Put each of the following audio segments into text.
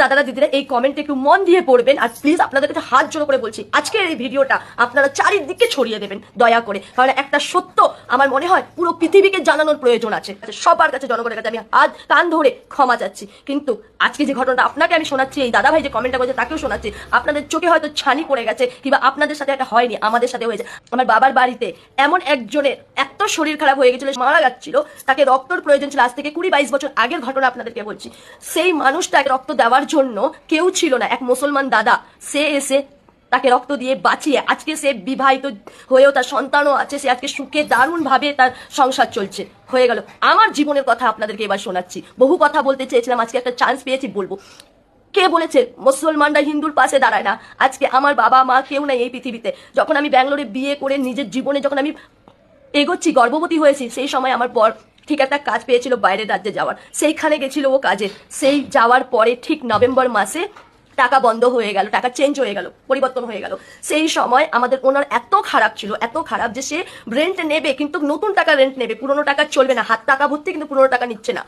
দাদারা, দিদিরা, এই কমেন্টে একটু মন দিয়ে পড়বেন। আর প্লিজ আপনাদের কাছে হাত জোড়ো করে বলছি, আজকের এই ভিডিওটা আপনারা চারিদিকে ছড়িয়ে দেবেন, দয়া করে। কারণ একটা সত্য, আমার মনে হয় পুরো পৃথিবীকে জানানোর প্রয়োজন আছে। সবার কাছে, জনগণের কাছে আমি হাত, কান ধরে ক্ষমা চাচ্ছি। কিন্তু আজকে যে ঘটনাটা আপনাকে আমি শোনাচ্ছি, এই দাদা ভাই যে কমেন্টটা করেছে, তাকেও শোনাচ্ছি। আপনাদের চোখে হয়তো ছানি পড়ে গেছে, কিংবা আপনাদের সাথে একটা হয়নি, আমাদের সাথে হয়েছে। আমার বাবার বাড়িতে এমন একজনের এত শরীর খারাপ হয়ে গেছিল মারা যাচ্ছিল, তাকে রক্তর প্রয়োজন ছিল। আজ থেকে কুড়ি বাইশ বছর আগের ঘটনা আপনাদেরকে বলছি। সেই মানুষটাকে রক্ত দেওয়ার জন্য কেউ ছিল না, এক মুসলমান দাদা। সে এসে তাকে রক্ত দিয়ে বাঁচিয়ে, আজকে সে বিবাহিত হয়েও তার সন্তানও আছে, সে আজকে সুখে দারুণ ভাবে তার সংসার চলছে। হয়ে গেল। আমার জীবনের কথা আপনাদেরকে এবার শোনাচ্ছি। বহু কথা বলতে চেয়েছিলাম, আজকে একটা চান্স পেয়েছি বলব। কে বলেছে, মুসলমানরা হিন্দুর পাশে দাঁড়ায় না? আজকে আমার বাবা মা কেউ নেই এই পৃথিবীতে। যখন আমি ব্যাঙ্গালোরে বিয়ে করে নিজের জীবনে, যখন আমি এগোচ্ছি, গর্ভবতী হয়েছি, সেই সময় আমার পর ঠিক একটা কাজ পেয়েছিল বাইরের রাজ্যে যাওয়ার। সেইখানে গেছিল ও কাজে। সেই যাওয়ার পরে ঠিক নভেম্বর মাসে টাকা বন্ধ হয়ে গেল, টাকা চেঞ্জ হয়ে গেল, পরিবর্তন হয়ে গেল। সেই সময় আমাদের ওনার এত খারাপ ছিল, এত খারাপ যে সে রেন্ট নেবে, কিন্তু নতুন টাকা রেন্ট নেবে, পুরোনো টাকা চলবে না, হাত টাকা ভর্তি, কিন্তু পুরোনো টাকা নিচ্ছে না।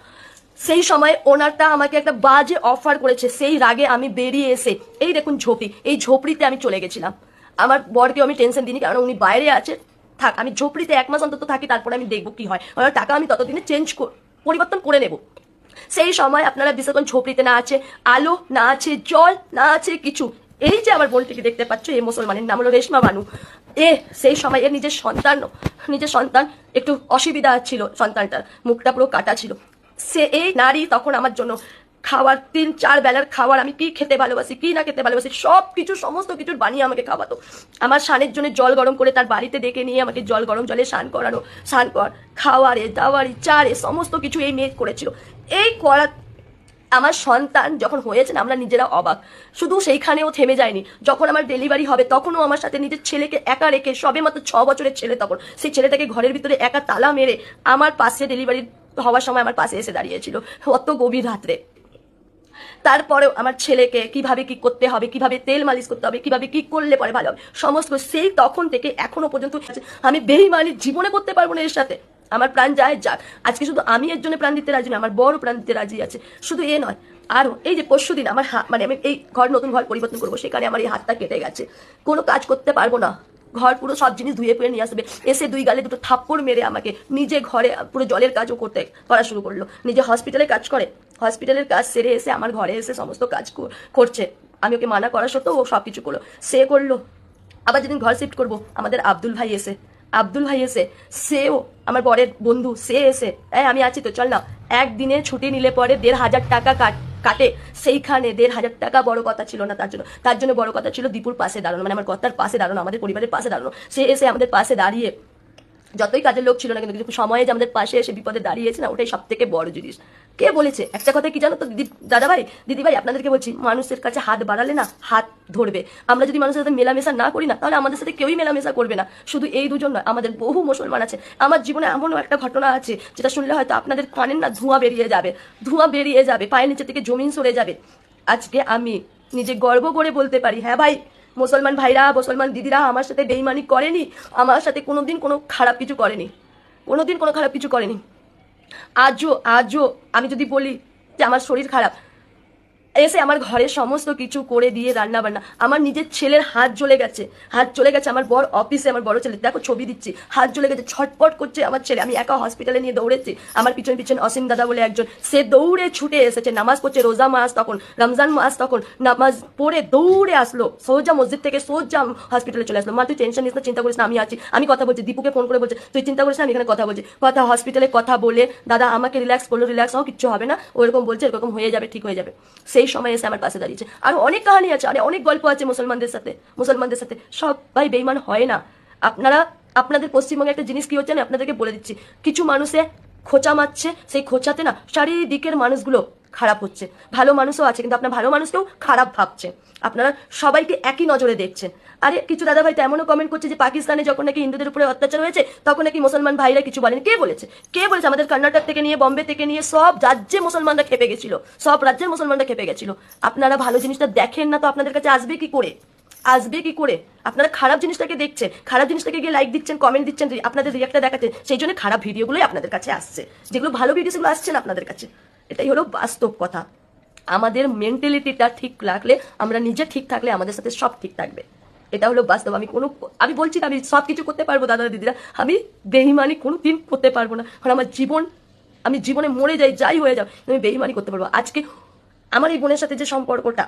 সেই সময় ওনারটা আমাকে একটা বাজে অফার করেছে, সেই রাগে আমি বেরিয়ে এসে, এই দেখুন ঝোপড়ি এই ঝোপড়িতে আমি চলে গেছিলাম। আমার বরকে আমি টেনশন দিইনি, কারণ উনি বাইরে আছে থাক, আমি ঝোপড়িতে এক মাস অন্তত থাকি, তারপরে আমি দেখব কি হয়। টাকা আমি ততদিনে চেঞ্জ পরিবর্তন করে নেব। সেই সময় আপনারা বিশেষ ঝোপড়িতে না আছে, আলো না আছে, জল না আছে, কিছু। এই যে আমার বোনটিকে দেখতে পাচ্ছ এই মুসলমানের নাম হলো রেশমা বানু। এ, সেই সময় এর নিজের সন্তান নিজের সন্তান একটু অসুবিধা ছিল সন্তানটার, মুখটা পুরো কাটা ছিল। সে, এই নারী তখন আমার জন্য খাবার তিন, চার বেলার খাবার আমি কি খেতে ভালোবাসি, কি না খেতে ভালোবাসি সব কিছু সমস্ত কিছুর বানিয়ে আমাকে খাওয়াতো। আমার স্নানের জন্য জল গরম করে তার বাড়িতে ডেকে নিয়ে আমাকে জল গরম জলে স্নান করানো, স্নান কর, খাওয়ারে, দাওয়ারি, চারে, সমস্ত কিছু এই মেয়ে করেছিল। এই করা, আমার সন্তান যখন হয়েছেন, আমরা নিজেরা অবাক। শুধু সেইখানেও থেমে যায়নি। যখন আমার ডেলিভারি হবে, তখনও আমার সাথে নিজের ছেলেকে একা রেখে সবে মাত্র ছ বছরের ছেলে তখন, সেই ছেলেটাকে ঘরের ভিতরে একা তালা মেরে আমার পাশে ডেলিভারি হওয়ার সময় আমার পাশে এসে দাঁড়িয়েছিল। অত গভীর রাত্রে। তারপরেও আমার ছেলেকে কীভাবে কি করতে হবে, কীভাবে তেল মালিশ করতে হবে, কীভাবে কি করলে পরে ভালো হবে, সমস্ত সেই তখন থেকে এখনও পর্যন্ত আমি বেইমানির জীবনে করতে পারব না এর সাথে। আমার প্রাণ যায় যাক। আজকে শুধু আমি এর জন্য প্রাণ দিতে রাজি না, আমার বড় প্রাণ দিতে রাজি আছে। শুধু এ নয় আরও এই যে পরশু দিন আমার মানে আমি এই ঘর নতুন ঘর পরিবর্তন করব, সেখানে আমার এই হাতটা কেটে গেছে। কোনো কাজ করতে পারব না। ঘর পুরো সব জিনিস ধুয়ে ফুয়ে নিয়ে আসবে। এসে দুই গালে দুটো থাপ্পড় মেরে আমাকে নিজে ঘরে পুরো জলের কাজও করতে করা শুরু করল। নিজে হসপিটালে কাজ করে। হসপিটালের কাজ সেরে এসে আমার ঘরে এসে সমস্ত কাজ কর- করছে। আমি ওকে মানা করা সত্ত্বেও ও সব কিছু করল। সে করল। আবার যেদিন ঘর শিফট করব, আমাদের আব্দুল ভাই এসে, আব্দুল ভাই এসে, সেও আমার বরের বন্ধু, সে এসে, এই, আমি আছি তো, চল না। একদিনে ছুটি নিলে পরে দেড় হাজার টাকা কাট, কাটে। সেইখানে দেড় হাজার টাকা বড় কথা ছিল না তার জন্য। তার জন্য বড় কথা ছিল দীপুর পাশে দাঁড়ানো মানে আমার কর্তার পাশে দাঁড়ানো, আমাদের পরিবারের পাশে দাঁড়ানো। সে এসে আমাদের পাশে দাঁড়িয়ে যতই কাজের লোক ছিল না কিন্তু সময়ে যে আমাদের পাশে এসে বিপদে দাঁড়িয়েছে না, ওটাই সব থেকে বড় জিনিস। কে বলেছে? একটা কথা কি জানো তো, দিদি দাদা ভাই দিদি ভাই আপনাদেরকে বলছি, মানুষের কাছে হাত বাড়ালে না, হাত ধরবে। আমরা যদি মানুষের সাথে মেলামেশা না করি না, তাহলে আমাদের সাথে কেউই মেলামেশা করবে না। শুধু এই দুজন নয়, আমাদের বহু মুসলমান আছে। আমার জীবনে এমনও একটা ঘটনা আছে, যেটা শুনলে হয়তো আপনাদের কানের না ধোঁয়া বেরিয়ে যাবে। ধোঁয়া বেরিয়ে যাবে, পায়ের নিচে থেকে জমিন সরে যাবে। আজকে আমি নিজে গর্ব করে বলতে পারি হ্যাঁ ভাই মুসলমান ভাইরা, মুসলমান দিদিরা আমার সাথে বেইমানি করেনি, আমার সাথে কোনো দিন কোনো খারাপ কিছু করেনি কোনো দিন কোনো খারাপ কিছু করেনি। আজও আজও আমি যদি বলি যে আমার শরীর খারাপ এসে আমার ঘরে সমস্ত কিছু করে দিয়ে রান্না বান্না আমার নিজের ছেলের হাত জ্বলে গেছে। হাত চলে গেছে আমার বড় অফিসে আমার বড় ছেলে। দেখো, ছবি দিচ্ছি। হাত জ্বলে গেছে, ছটপট করছে আমার ছেলে। আমি একা হসপিটালে নিয়ে দৌড়েছি। আমার পিছন পিছন অসীম দাদা বলে একজন। সে দৌড়ে ছুটে এসেছে। নামাজ পড়ছে রোজা মাস তখন, রমজান মাস তখন। নামাজ পড়ে দৌড়ে আসলো। সোজা মসজিদ থেকে সোজা হসপিটালে চলে আসলো। মা, তুই টেনশন নিস না, চিন্তা করিস না, আমি আছি। আমি কথা বলছি। দীপুকে ফোন করে বলছে, তুই চিন্তা করিস না, আমি এখানে কথা বলছি। কথা হসপিটালে কথা বলে, দাদা, আমাকে রিল্যাক্স করল রিল্যাক্স হও, কিচ্ছু হবে না। ওরকম বলছে এরকম হয়ে যাবে, ঠিক হয়ে যাবে। সেই সময় এসে আমার পাশে দাঁড়িয়েছে আর অনেক কাহিনী আছে, আর অনেক গল্প আছে মুসলমানদের সাথে মুসলমানদের সাথে। সবাই বেইমান হয় না। আপনারা, আপনাদের পশ্চিমবঙ্গে একটা জিনিস কি হচ্ছে আমি আপনাদেরকে বলে দিচ্ছি। কিছু মানুষে খোঁচা মারছে, সেই খোঁচাতে না চারিদিকের মানুষগুলো খারাপ হচ্ছে। ভালো মানুষও আছে, কিন্তু আপনার ভালো মানুষকেও খারাপ ভাবছে। আপনারা সবাইকে একই নজরে দেখছেন। আরে, কিছু দাদা ভাই তো এমনও কমেন্ট করছে যে পাকিস্তানে যখন নাকি হিন্দুদের উপরে অত্যাচার হয়েছে, তখন নাকি মুসলমান ভাইরা কিছু বলেন। কে বলেছে? কে বলেছে? আমাদের কর্ণাটক থেকে নিয়ে, বম্বে থেকে নিয়ে সব রাজ্যে মুসলমানরা খেপে গেছিল। সব রাজ্যের মুসলমানরা খেপে গেছিল। আপনারা ভালো জিনিসটা দেখেন না তো আপনাদের কাছে আসবে কি করে? আসবে কি করে? আপনারা খারাপ জিনিসটাকে দেখছেন। খারাপ জিনিসটাকে গিয়ে লাইক দিচ্ছেন কমেন্ট দিচ্ছেন, আপনাদের রিয়াক্টটা দেখাচ্ছেন। সেই জন্য খারাপ ভিডিওগুলোই আপনাদের কাছে আসছে। যেগুলো ভালো ভিডিও সেগুলো আসছে আপনাদের কাছে। এটাই হলো বাস্তব কথা। আমাদের মেন্টালিটিটা ঠিক রাখলে, আমরা নিজে ঠিক থাকলে আমাদের সাথে সব ঠিক থাকবে। এটা হলো বাস্তব। আমি কোনো, আমি বলছি না আমি সব কিছু করতে পারব, দাদা দিদিরা। আমি বেহিমানি কোনো দিন করতে পারব না। কারণ আমার জীবন, আমি জীবনে মরে যাই যাই হয়ে যাও আমি বেহিমানি করতে পারব। আজকে আমার এই বোনের সাথে যে সম্পর্কটা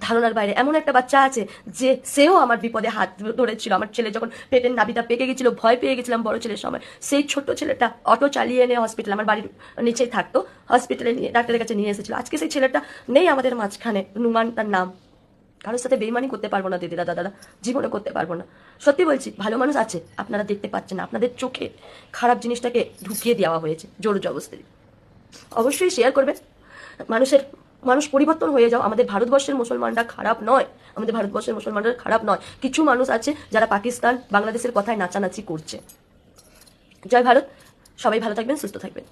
ধারণার বাইরে। এমন একটা বাচ্চা আছে যে সেও আমার বিপদে হাত ধরেছিল। আমার ছেলে যখন পেটের নাবিটা পেকে গেছিল, ভয় পেয়ে গেছিলাম বড় ছেলের সময়। সেই ছোট্ট ছেলেটা অটো চালিয়ে এনে হসপিটাল আমার বাড়ির নিচেই থাকতো। হসপিটালে নিয়ে, ডাক্তারের কাছে নিয়ে এসেছিল। আজকে সেই ছেলেটা নেই আমাদের মাঝখানে। নুমান তার নাম। কারোর সাথে বেইমানি করতে পারব না দিদিরা দাদারা জীবনে করতে পারব না। সত্যি বলছি, ভালো মানুষ আছে, আপনারা দেখতে পাচ্ছেন না। আপনাদের চোখে খারাপ জিনিসটাকে ঢুকিয়ে দেওয়া হয়েছে, জোর জবস্তি অবশ্যই শেয়ার করবেন। মানুষের মানুষ পরিবর্তন হয়ে যাও। আমাদের ভারতবর্ষের মুসলমানরা খারাপ নয়। আমাদের ভারতবর্ষের মুসলমানরা খারাপ নয়। কিছু মানুষ আছে যারা পাকিস্তান, বাংলাদেশের কথায় নাচানাচি করছে। জয় ভারত। সবাই ভালো থাকবেন, সুস্থ থাকবেন।